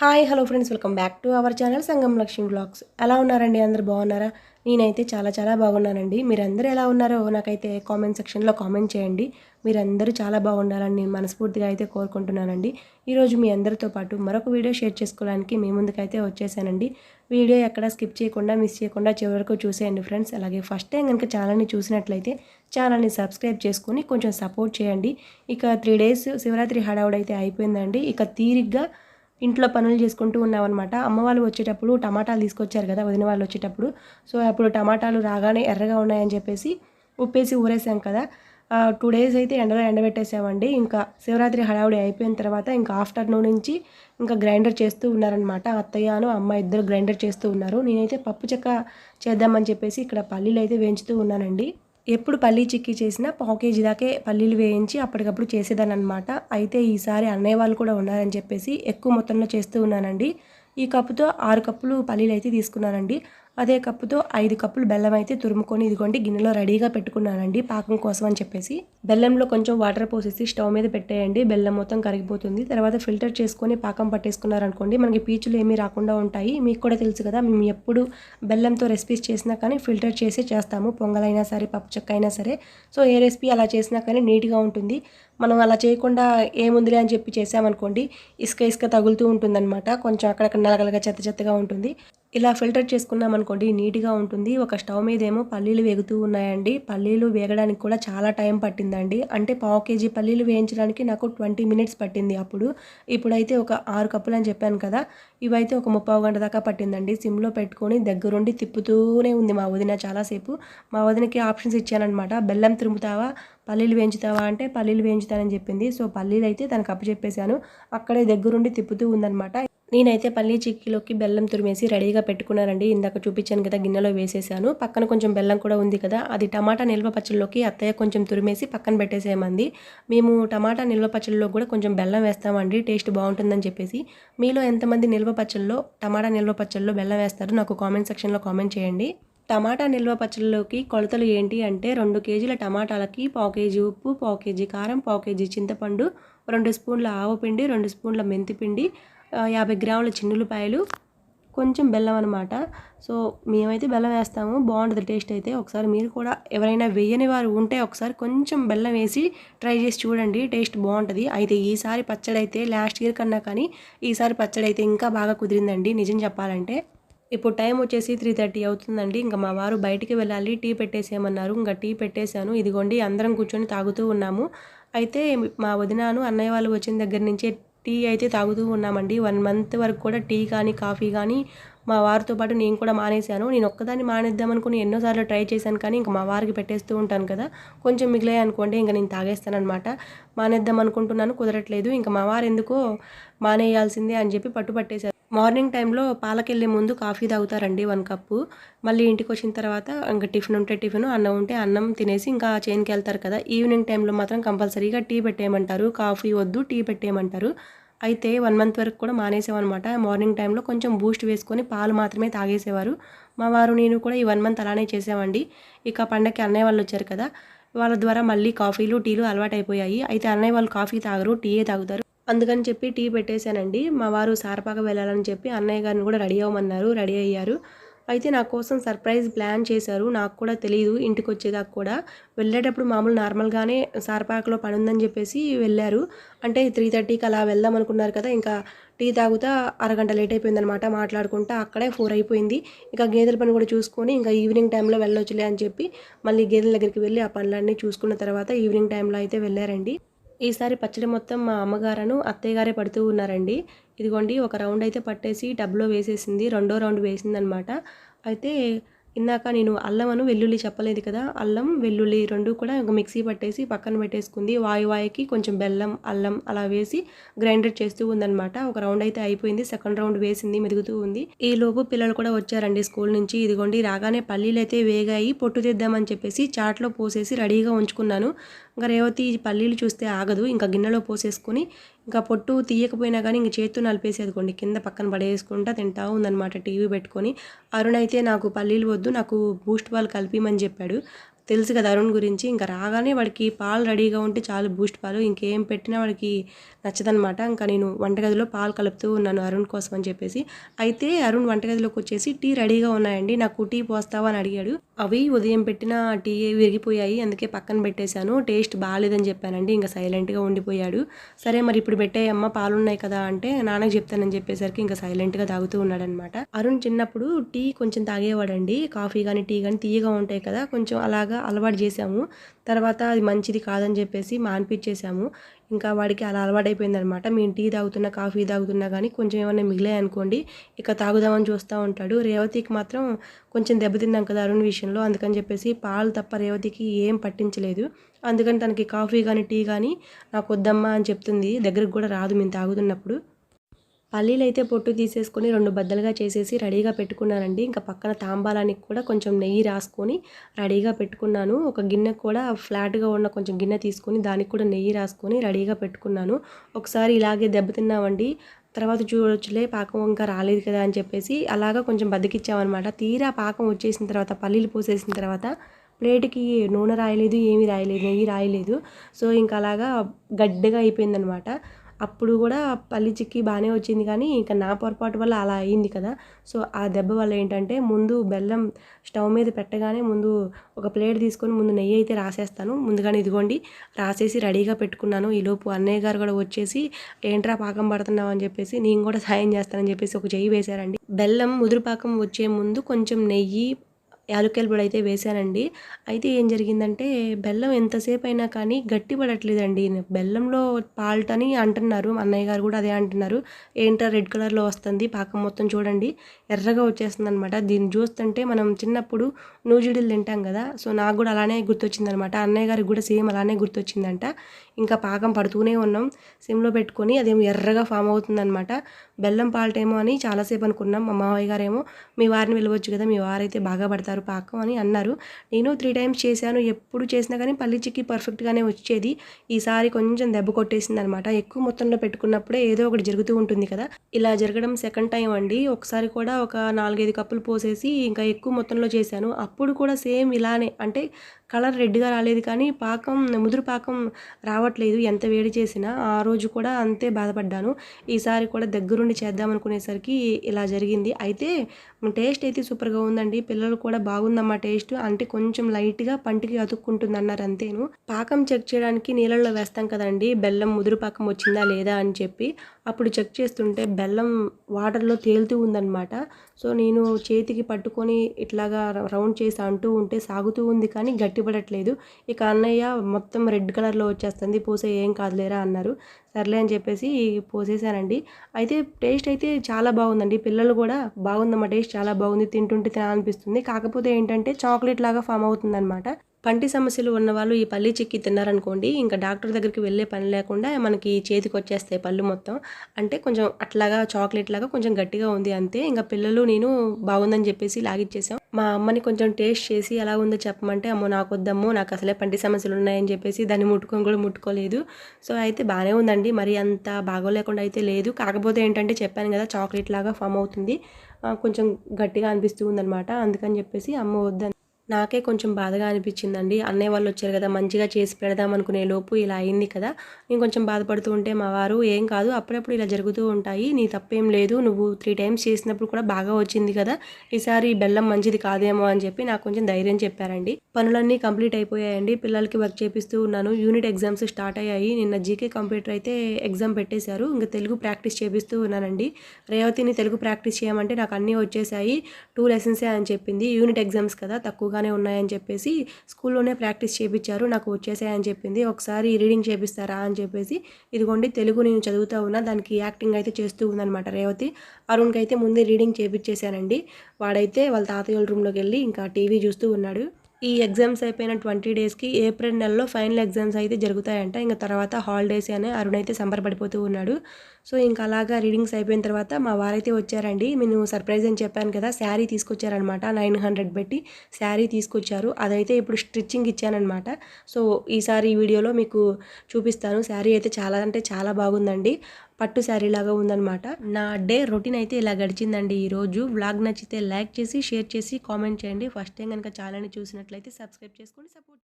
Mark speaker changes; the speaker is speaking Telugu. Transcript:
Speaker 1: Hi hello friends welcome back to our channel Sangam Lakshmi blogs. ఎలా ఉన్నారండి? అందరు బాగున్నారా? నేనైతే చాలా చాలా బాగున్నానండి. మీరందరూ ఎలా ఉన్నారో నాకైతే కామెంట్ సెక్షన్లో కామెంట్ చేయండి. మీరందరూ చాలా బాగుండాలని నేను మనస్ఫూర్తిగా అయితే కోరుకుంటున్నానండి. ఈరోజు మీ అందరితో పాటు మరొక వీడియో షేర్ చేసుకోవడానికి మీ ముందుకైతే వచ్చేసానండి. వీడియో ఎక్కడ స్కిప్ చేయకుండా మిస్ చేయకుండా చివరకు చూసేయండి ఫ్రెండ్స్. అలాగే ఫస్ట్ టైం కనుక ఛానల్ని చూసినట్లయితే ఛానల్ని సబ్స్క్రైబ్ చేసుకొని కొంచెం సపోర్ట్ చేయండి. ఇక త్రీ డేస్ శివరాత్రి హడావుడైతే అయిపోయిందండి. ఇక తీరిగ్గా ఇంట్లో పనులు చేసుకుంటూ ఉన్నామన్నమాట. అమ్మ వాళ్ళు వచ్చేటప్పుడు టమాటాలు తీసుకొచ్చారు కదా వదిన వాళ్ళు వచ్చేటప్పుడు. సో అప్పుడు టమాటాలు రాగానే ఎర్రగా ఉన్నాయని చెప్పేసి ఉప్పేసి ఊరేసాం కదా. టూ డేస్ అయితే ఎండలో ఎండబెట్టేసామండి. ఇంకా శివరాత్రి హడావుడి అయిపోయిన తర్వాత ఇంకా ఆఫ్టర్నూన్ నుంచి ఇంకా గ్రైండర్ చేస్తూ ఉన్నారనమాట అత్తయ్యను అమ్మ ఇద్దరు గ్రైండర్ చేస్తూ ఉన్నారు. నేనైతే పప్పు చెక్క చేద్దామని చెప్పేసి ఇక్కడ పల్లీలు అయితే వేయించుతూ ఉన్నానండి. ఎప్పుడు పల్లీ చిక్కీ చేసినా పావు కేజీ దాకే పల్లీలు వేయించి అప్పటికప్పుడు చేసేదాన్ని అనమాట అయితే ఈసారి అన్నయ్య వాళ్ళు కూడా ఉన్నారని చెప్పేసి ఎక్కువ మొత్తంలో చేస్తూ ఉన్నానండి. ఈ కప్పుతో ఆరు కప్పులు పల్లీలు అయితే తీసుకున్నానండి. అదే కప్పుతో ఐదు కప్పులు బెల్లం అయితే తురుముకొని ఇదిగోండి గిన్నెలో రెడీగా పెట్టుకున్నానండి పాకం కోసం అని చెప్పేసి. బెల్లంలో కొంచెం వాటర్ పోసేసి స్టవ్ మీద పెట్టేయండి బెల్లం మొత్తం కరిగిపోతుంది. తర్వాత ఫిల్టర్ చేసుకొని పాకం పట్టేసుకున్నారనుకోండి మనకి పీచులు ఏమీ రాకుండా ఉంటాయి. మీకు కూడా తెలుసు కదా మేము ఎప్పుడు బెల్లంతో రెసిపీస్ చేసినా కానీ ఫిల్టర్ చేసి చేస్తాము పొంగలైనా సరే పప్పు చెక్క అయినా సరే. సో ఏ రెసిపీ అలా చేసినా కానీ నీట్గా ఉంటుంది. మనం అలా చేయకుండా ఏముందిలే అని చెప్పి చేసామనుకోండి ఇసుక ఇసుక తగులుతూ ఉంటుందన్నమాట. కొంచెం అక్కడక్కడ నలగలగా చెత్త చెత్తగా ఉంటుంది. ఇలా ఫిల్టర్ చేసుకున్నాం అనుకోండి నీట్గా ఉంటుంది. ఒక స్టవ్ మీద ఏమో పల్లీలు వేగుతూ ఉన్నాయండి. పల్లీలు వేగడానికి కూడా చాలా టైం పట్టిందండి. అంటే పావు కేజీ పల్లీలు వేయించడానికి నాకు ట్వంటీ మినిట్స్ పట్టింది అప్పుడు. ఇప్పుడైతే ఒక ఆరు కప్పులు అని చెప్పాను కదా ఇవైతే ఒక ముప్పావు గంట దాకా పట్టిందండి. సిమ్లో పెట్టుకొని దగ్గరుండి తిప్పుతూనే ఉంది మా వదిన చాలాసేపు మా వదినకి ఆప్షన్స్ ఇచ్చానమాట బెల్లం తిరుముతావా? పల్లీలు వేయించుతావా? అంటే పల్లీలు వేయించుతానని చెప్పింది. సో పల్లీలు అయితే తనకు అప్పచెప్పేశాను. అక్కడే దగ్గరుండి తిప్పుతూ ఉందనమాట నేనైతే పల్లీ చిక్కీలోకి బెల్లం తురిమేసి రెడీగా పెట్టుకున్నానండి. ఇందాక చూపించాను కదా గిన్నెలో వేసేసాను. పక్కన కొంచెం బెల్లం కూడా ఉంది కదా అది టమాటా నిల్వ పచ్చళ్ళలోకి అత్తయ్య కొంచెం తురిమేసి పక్కన పెట్టేసేయమంది. మేము టమాటా నిల్వ పచ్చళ్ళలో కూడా కొంచెం బెల్లం వేస్తామండి టేస్ట్ బాగుంటుందని చెప్పేసి. మీలో ఎంతమంది నిల్వ పచ్చళ్ళలో టమాటా నిల్వ పచ్చళ్ళలో బెల్లం వేస్తారు నాకు కామెంట్ సెక్షన్లో కామెంట్ చేయండి. టమాటా నిల్వ పచ్చళ్ళలోకి కొలతలు ఏంటి అంటే రెండు కేజీల టమాటాలకి పావు కేజీ ఉప్పు పావు కేజీ కారం పావు కేజీ చింతపండు రెండు స్పూన్ల ఆవపిండి రెండు స్పూన్ల మెంతిపిండి యాభై గ్రాముల చిన్నులపాయలు కొంచెం బెల్లం అనమాట సో మేమైతే బెల్లం వేస్తాము. బాగుంటుంది టేస్ట్ అయితే. ఒకసారి మీరు కూడా ఎవరైనా వేయని వారు ఉంటే ఒకసారి కొంచెం బెల్లం వేసి ట్రై చేసి చూడండి. టేస్ట్ బాగుంటుంది. అయితే ఈసారి పచ్చడి అయితే లాస్ట్ ఇయర్ కన్నా కానీ ఈసారి పచ్చడి అయితే ఇంకా బాగా కుదిరిందండి. నిజం చెప్పాలంటే ఇప్పుడు టైం వచ్చేసి త్రీ థర్టీ అవుతుందండి. ఇంకా మా వారు బయటికి వెళ్ళాలి. టీ పెట్టేసేయమన్నారు. ఇంకా టీ పెట్టేశాను. ఇదిగోండి అందరం కూర్చొని తాగుతూ ఉన్నాము. అయితే మా వదినాను అన్నయ్య వాళ్ళు వచ్చిన దగ్గర నుంచే టీ అయితే తాగుతూ ఉన్నామండి. వన్ మంత్ వరకు కూడా టీ కానీ కాఫీ కానీ మా వారితో పాటు నేను కూడా మానేశాను. నేను ఒక్కదాన్ని మానేద్దాం అనుకుని ఎన్నోసార్లు ట్రై చేశాను కానీ ఇంకా మా వారికి పెట్టేస్తూ ఉంటాను కదా. కొంచెం మిగిలాయి అనుకోండి ఇంకా నేను తాగేస్తానమాట మానేద్దాం అనుకుంటున్నాను కుదరట్లేదు. ఇంకా మా వారు ఎందుకో మానేయాల్సిందే అని చెప్పి పట్టు పట్టేశారు మార్నింగ్ టైంలో పాలకెళ్ళే ముందు కాఫీ తాగుతారండి వన్ కప్పు. మళ్ళీ ఇంటికి వచ్చిన తర్వాత ఇంకా టిఫిన్ ఉంటే టిఫిన్ అన్నం ఉంటే అన్నం తినేసి ఇంకా చేన్కి వెళ్తారు కదా. ఈవినింగ్ టైంలో మాత్రం కంపల్సరీగా టీ పెట్టేయమంటారు. కాఫీ వద్దు టీ పెట్టేయమంటారు. అయితే వన్ మంత్ వరకు కూడా మానేసేవన్నమాట. మార్నింగ్ టైంలో కొంచెం బూస్ట్ వేసుకొని పాలు మాత్రమే తాగేసేవారు. మా వారు నేను కూడా ఈ వన్ మంత్ అలానే చేసామండి ఇక పండగకి అన్నయ్య వాళ్ళు వచ్చారు కదా వాళ్ళ ద్వారా మళ్ళీ కాఫీలు టీలు అలవాటు అయిపోయాయి అయితే అన్నయ్య వాళ్ళు కాఫీ తాగరు టీయే తాగుతారు. అందుకని చెప్పి టీ పెట్టేశానండి. మా వారు సారపాక వెళ్ళాలని చెప్పి అన్నయ్య గారిని కూడా రెడీ అవ్వమన్నారు రెడీ అయ్యారు. అయితే నా కోసం సర్ప్రైజ్ ప్లాన్ చేశారు. నాకు కూడా తెలియదు ఇంటికి వచ్చేదాకా కూడా. వెళ్ళేటప్పుడు మామూలు నార్మల్గానే సారపాకలో పని ఉందని చెప్పేసి వెళ్ళారు. అంటే త్రీ థర్టీకి అలా వెళ్దాం అనుకున్నారు కదా ఇంకా టీ తాగుతా అరగంట లేట్ అయిపోయిందనమాట మాట్లాడుకుంటా అక్కడే ఫోర్ అయిపోయింది. ఇంకా గేదెల పని కూడా చూసుకొని ఇంకా ఈవినింగ్ టైంలో వెళ్ళొచ్చులే అని చెప్పి మళ్ళీ గేదెల దగ్గరికి వెళ్ళి ఆ పనులన్నీ చూసుకున్న తర్వాత ఈవినింగ్ టైంలో అయితే వెళ్ళారండి. ఈసారి పచ్చడి మొత్తం మా అమ్మగారను అత్తయ్యగారే పడుతూ ఉన్నారండి. ఇదిగోండి ఒక రౌండ్ అయితే పట్టేసి టబ్లో వేసేసింది. రెండో రౌండ్ వేసిందనమాట. అయితే ఇందాక నేను అల్లమను వెల్లుల్లి చెప్పలేదు కదా అల్లం వెల్లుల్లి రెండు కూడా ఒక మిక్సీ పట్టేసి పక్కన పెట్టేసుకుంది. వాయు వాయికి కొంచెం బెల్లం అల్లం అలా వేసి గ్రైండర్ చేస్తూ ఉందనమాట ఒక రౌండ్ అయితే అయిపోయింది. సెకండ్ రౌండ్ వేసింది మెదుగుతూ ఉంది. ఈ లోపు పిల్లలు కూడా వచ్చారండి స్కూల్ నుంచి. ఇదిగోండి రాగానే పల్లీలు అయితే వేగాయి పొట్టు తీద్దామని చెప్పేసి చాట్లో పోసేసి రెడీగా ఉంచుకున్నాను. ఇంకా రేవతి పల్లీలు చూస్తే ఆగదు. ఇంకా గిన్నెలో పోసేసుకొని ఇంకా పొట్టు తీయకపోయినా కానీ ఇంక చేతితో నలిపేసేదికోండి కింద పక్కన పడేసుకుంటా తింటా ఉందన్నమాట టీవీ పెట్టుకొని. అరుణ్ అయితే నాకు పల్లీలు వద్దు నాకు బూస్ట్ పాలు కలిపిమని చెప్పాడు. తెలుసు కదా అరుణ్ గురించి ఇంకా రాగానే వాడికి పాలు రెడీగా ఉంటే చాలు బూస్ట్ పాలు ఇంకేం పెట్టినా వాడికి నచ్చదనమాట ఇంకా నేను వంటగదిలో పాలు కలుపుతూ ఉన్నాను అరుణ్ కోసం అని చెప్పేసి. అయితే అరుణ్ వంటగదిలోకి వచ్చేసి టీ రెడీగా ఉన్నాయండి నాకు టీ పోస్తావా అని అడిగాడు. అవి ఉదయం పెట్టిన టీ విరిగిపోయాయి. అందుకే పక్కన పెట్టేశాను. టేస్ట్ బాగాలేదని చెప్పానండి. ఇంకా సైలెంట్గా ఉండిపోయాడు. సరే మరి ఇప్పుడు పెట్టేయమ్మ పాలు ఉన్నాయి కదా అంటే నాన్నకి చెప్తానని చెప్పేసరికి ఇంకా సైలెంట్గా తాగుతూ ఉన్నాడనమాట అరుణ్ చిన్నప్పుడు టీ కొంచెం తాగేవాడండి. కాఫీ కానీ టీ కానీ తీయగా ఉంటాయి కదా కొంచెం అలాగా అలవాటు చేసాము తర్వాత అది మంచిది కాదని చెప్పేసి మాన్పించేశాము ఇంకా వాడికి అలా అలవాటైపోయింది అనమాట మేము టీ తాగుతున్నా కాఫీ తాగుతున్నా కానీ కొంచెం ఏమైనా మిగిలాయి అనుకోండి ఇక తాగుదామని చూస్తూ ఉంటాడు. రేవతికి మాత్రం కొంచెం దెబ్బతిన్నాం కదా అరుణ్ విషయంలో అందుకని చెప్పేసి పాలు తప్ప రేవతికి ఏం పట్టించలేదు. అందుకని తనకి కాఫీ కానీ టీ కానీ నాకు వద్దమ్మా అని చెప్తుంది. దగ్గరకు కూడా రాదు మేము తాగుతున్నప్పుడు. పల్లీలు అయితే పొట్టు తీసేసుకొని రెండు బద్దలుగా చేసేసి రెడీగా పెట్టుకున్నానండి. ఇంకా పక్కన తాంబాలానికి కూడా కొంచెం నెయ్యి రాసుకొని రెడీగా పెట్టుకున్నాను. ఒక గిన్నె కూడా ఫ్లాట్గా ఉన్న కొంచెం గిన్నె తీసుకొని దానికి కూడా నెయ్యి రాసుకొని రెడీగా పెట్టుకున్నాను. ఒకసారి ఇలాగే దెబ్బతిన్నామండి. తర్వాత చూడొచ్చులే పాకం ఇంకా రాలేదు కదా అని చెప్పేసి అలాగా కొంచెం బతికిచ్చామన్నమాట తీరా పాకం వచ్చేసిన తర్వాత పల్లీలు పోసేసిన తర్వాత ప్లేట్కి నూనె రాయలేదు ఏమీ రాయలేదు నెయ్యి రాయలేదు. సో ఇంకా అలాగా గడ్డగా అయిపోయిందనమాట అప్పుడు కూడా పల్లి చిక్కి బాగానే వచ్చింది కానీ ఇంకా నా పొరపాటు వల్ల అలా అయింది కదా. సో ఆ దెబ్బ వల్ల ఏంటంటే ముందు బెల్లం స్టవ్ మీద పెట్టగానే ముందు ఒక ప్లేట్ తీసుకొని ముందు నెయ్యి అయితే రాసేస్తాను. ముందుగానే ఇదిగోండి రాసేసి రెడీగా పెట్టుకున్నాను. ఈలోపు అన్నయ్య గారు కూడా వచ్చేసి ఏంట్రా పాకం పడుతున్నావు? అని చెప్పేసి నేను కూడా సాయం చేస్తానని చెప్పేసి ఒక చెయ్యి వేశారండి. బెల్లం ముదురు పాకం వచ్చే ముందు కొంచెం నెయ్యి యాలక్కాయల పొడి అయితే వేసానండి అయితే ఏం జరిగిందంటే బెల్లం ఎంతసేపు అయినా కానీ గట్టి పడట్లేదండి. బెల్లంలో పాల్ట్ అని అంటున్నారు అన్నయ్య గారు కూడా అదే అంటున్నారు. ఏంటో రెడ్ కలర్లో వస్తుంది పాకం మొత్తం చూడండి. ఎర్రగా వచ్చేస్తుంది అనమాట దీన్ని చూస్తుంటే మనం చిన్నప్పుడు నూజిడీలు తింటాం కదా సో నాకు కూడా అలానే గుర్తొచ్చిందనమాట అన్నయ్య గారికి కూడా సేమ్ అలానే గుర్తొచ్చిందంట. ఇంకా పాకం పడుతూనే ఉన్నాం. సిమ్లో పెట్టుకొని అదేమో ఎర్రగా ఫామ్ అవుతుందనమాట బెల్లం పాల్టేమో అని చాలాసేపు అనుకున్నాం మా మావయ్య గారేమో మీ వారిని వెళ్ళవచ్చు కదా మీ వారైతే బాగా పడతారు పాకం అని అన్నారు. నేను త్రీ టైమ్స్ చేశాను. ఎప్పుడు చేసినా కానీ పల్లి చిక్కి పర్ఫెక్ట్గానే వచ్చేది. ఈసారి కొంచెం దెబ్బ కొట్టేసింది అనమాట ఎక్కువ మొత్తంలో పెట్టుకున్నప్పుడే ఏదో ఒకటి జరుగుతూ ఉంటుంది కదా. ఇలా జరగడం సెకండ్ టైం అండి. ఒకసారి కూడా ఒక నాలుగైదు కప్పులు పోసేసి ఇంకా ఎక్కువ మొత్తంలో చేశాను. అప్పుడు కూడా సేమ్ ఇలానే. అంటే కలర్ రెడ్గా రాలేదు కానీ పాకం ముదురు పాకం రావట్లేదు ఎంత వేడి చేసినా. ఆ రోజు కూడా అంతే బాధపడ్డాను. ఈసారి కూడా దగ్గరుండి చేద్దాం అనుకునేసరికి ఇలా జరిగింది. అయితే టేస్ట్ అయితే సూపర్గా ఉందండి. పిల్లలు కూడా బాగుందమ్మా టేస్ట్. అంటే కొంచెం లైట్గా పంటికి అతుక్కుంటుంది అన్నారు అంతేను. పాకం చెక్ చేయడానికి నీళ్ళల్లో వేస్తాం కదండి. బెల్లం ముదురు పాకం వచ్చిందా లేదా అని చెప్పి అప్పుడు చెక్ చేస్తుంటే బెల్లం వాటర్లో తేలుతూ ఉందన్నమాట. సో నేను చేతికి పట్టుకొని ఇట్లాగా రౌండ్ చేసి అంటూ ఉంటే సాగుతూ ఉంది కానీ గట్టి గట్టిపడట్లేదు ఇక అన్నయ్య మొత్తం రెడ్ కలర్లో వచ్చేస్తుంది. పూసే ఏం కాదులేరా అన్నారు. సర్లే అని చెప్పేసి పోసేసానండి అయితే టేస్ట్ అయితే చాలా బాగుందండి. పిల్లలు కూడా బాగుందమ్మా టేస్ట్ చాలా బాగుంది. తింటుంటే తినాలనిపిస్తుంది. కాకపోతే ఏంటంటే చాక్లెట్ లాగా ఫామ్ అవుతుందన్నమాట. పంటి సమస్యలు ఉన్నవాళ్ళు ఈ పల్లి చిక్కి తిన్నారనుకోండి ఇంకా డాక్టర్ దగ్గరికి వెళ్ళే పని లేకుండా మనకి చేతికి వచ్చేస్తాయి పళ్ళు మొత్తం. అంటే కొంచెం అట్లాగా చాక్లెట్ లాగా కొంచెం గట్టిగా ఉంది అంతే. ఇంకా పిల్లలు నేను బాగుందని చెప్పేసి లాగిచ్చేసాం. మా అమ్మని కొంచెం టేస్ట్ చేసి ఎలా ఉందో చెప్పమంటే అమ్మో నాకు వద్దమ్మో నాకు అసలే పంటి సమస్యలు ఉన్నాయని చెప్పేసి దాన్ని ముట్టుకొని కూడా ముట్టుకోలేదు. సో అయితే బాగానే ఉందండి. మరి అంత బాగోలేకుండా అయితే లేదు. కాకపోతే ఏంటంటే చెప్పాను కదా చాక్లెట్ లాగా ఫామ్ అవుతుంది. కొంచెం గట్టిగా అనిపిస్తూ ఉందనమాట అందుకని చెప్పేసి అమ్మ వద్దని నాకే కొంచెం బాధగా అనిపించిందండి. అన్నయ్య వాళ్ళు వచ్చారు కదా మంచిగా చేసి పెడదాం అనుకునే లోపు ఇలా అయింది కదా. నేను కొంచెం బాధపడుతూ ఉంటే మా వారు ఏం కాదు అప్పుడప్పుడు ఇలా జరుగుతూ ఉంటాయి నీ తప్పేం లేదు నువ్వు త్రీ టైమ్స్ చేసినప్పుడు కూడా బాగా వచ్చింది కదా ఈసారి బెల్లం మంచిది కాదేమో అని చెప్పి నాకు కొంచెం ధైర్యం చెప్పారండి. పనులన్నీ కంప్లీట్ అయిపోయాయండి. పిల్లలకి వర్క్ చేపిస్తూ ఉన్నాను. యూనిట్ ఎగ్జామ్స్ స్టార్ట్ అయ్యాయి. నిన్న జీకే కంప్యూటర్ అయితే ఎగ్జామ్ పెట్టేశారు. ఇంకా తెలుగు ప్రాక్టీస్ చేపిస్తూ ఉన్నానండి. రేవతిని తెలుగు ప్రాక్టీస్ చేయమంటే నాకు అన్నీ వచ్చేసాయి టూ లెసన్సే అని చెప్పింది. యూనిట్ ఎగ్జామ్స్ కదా తక్కువ బాగానే ఉన్నాయని చెప్పేసి స్కూల్లోనే ప్రాక్టీస్ చేయించారు నాకు వచ్చేసాయని చెప్పింది. ఒకసారి రీడింగ్ చేపిస్తారా అని చెప్పేసి ఇదిగోండి తెలుగు నేను చదువుతూ ఉన్నా దానికి యాక్టింగ్ అయితే చేస్తూ ఉందనమాట రేవతి. అరుణ్కి అయితే ముందే రీడింగ్ చేపించేశానండి వాడైతే వాళ్ళ తాతయ్య రూమ్లోకి వెళ్ళి ఇంకా టీవీ చూస్తూ ఉన్నాడు. ఈ ఎగ్జామ్స్ అయిపోయిన ట్వంటీ డేస్కి ఏప్రిల్ నెలలో ఫైనల్ ఎగ్జామ్స్ అయితే జరుగుతాయంట. ఇంకా తర్వాత హాలిడేస్ అనే అరుణ్ అయితే సంబరపడిపోతూ ఉన్నాడు. సో ఇంకా అలాగా రీడింగ్స్ అయిపోయిన తర్వాత మా వారైతే వచ్చారండి. నేను సర్ప్రైజ్ అని చెప్పాను కదా శారీ తీసుకొచ్చారనమాట. నైన్ హండ్రెడ్ పెట్టి శారీ తీసుకొచ్చారు. అదైతే ఇప్పుడు స్టిచ్చింగ్ ఇచ్చానమాట సో ఈసారి ఈ వీడియోలో మీకు చూపిస్తాను. శారీ అయితే చాలా అంటే చాలా బాగుందండి. పట్టు శారీ లాగా ఉందన్నమాట. నా డే రొటీన్ అయితే ఇలా గడిచిందండి ఈరోజు. వ్లాగ్ నచ్చితే లైక్ చేసి షేర్ చేసి కామెంట్ చేయండి. ఫస్ట్ టైం కనుక ఛానల్ని చూసినట్లయితే సబ్స్క్రైబ్ చేసుకొని సపోర్ట్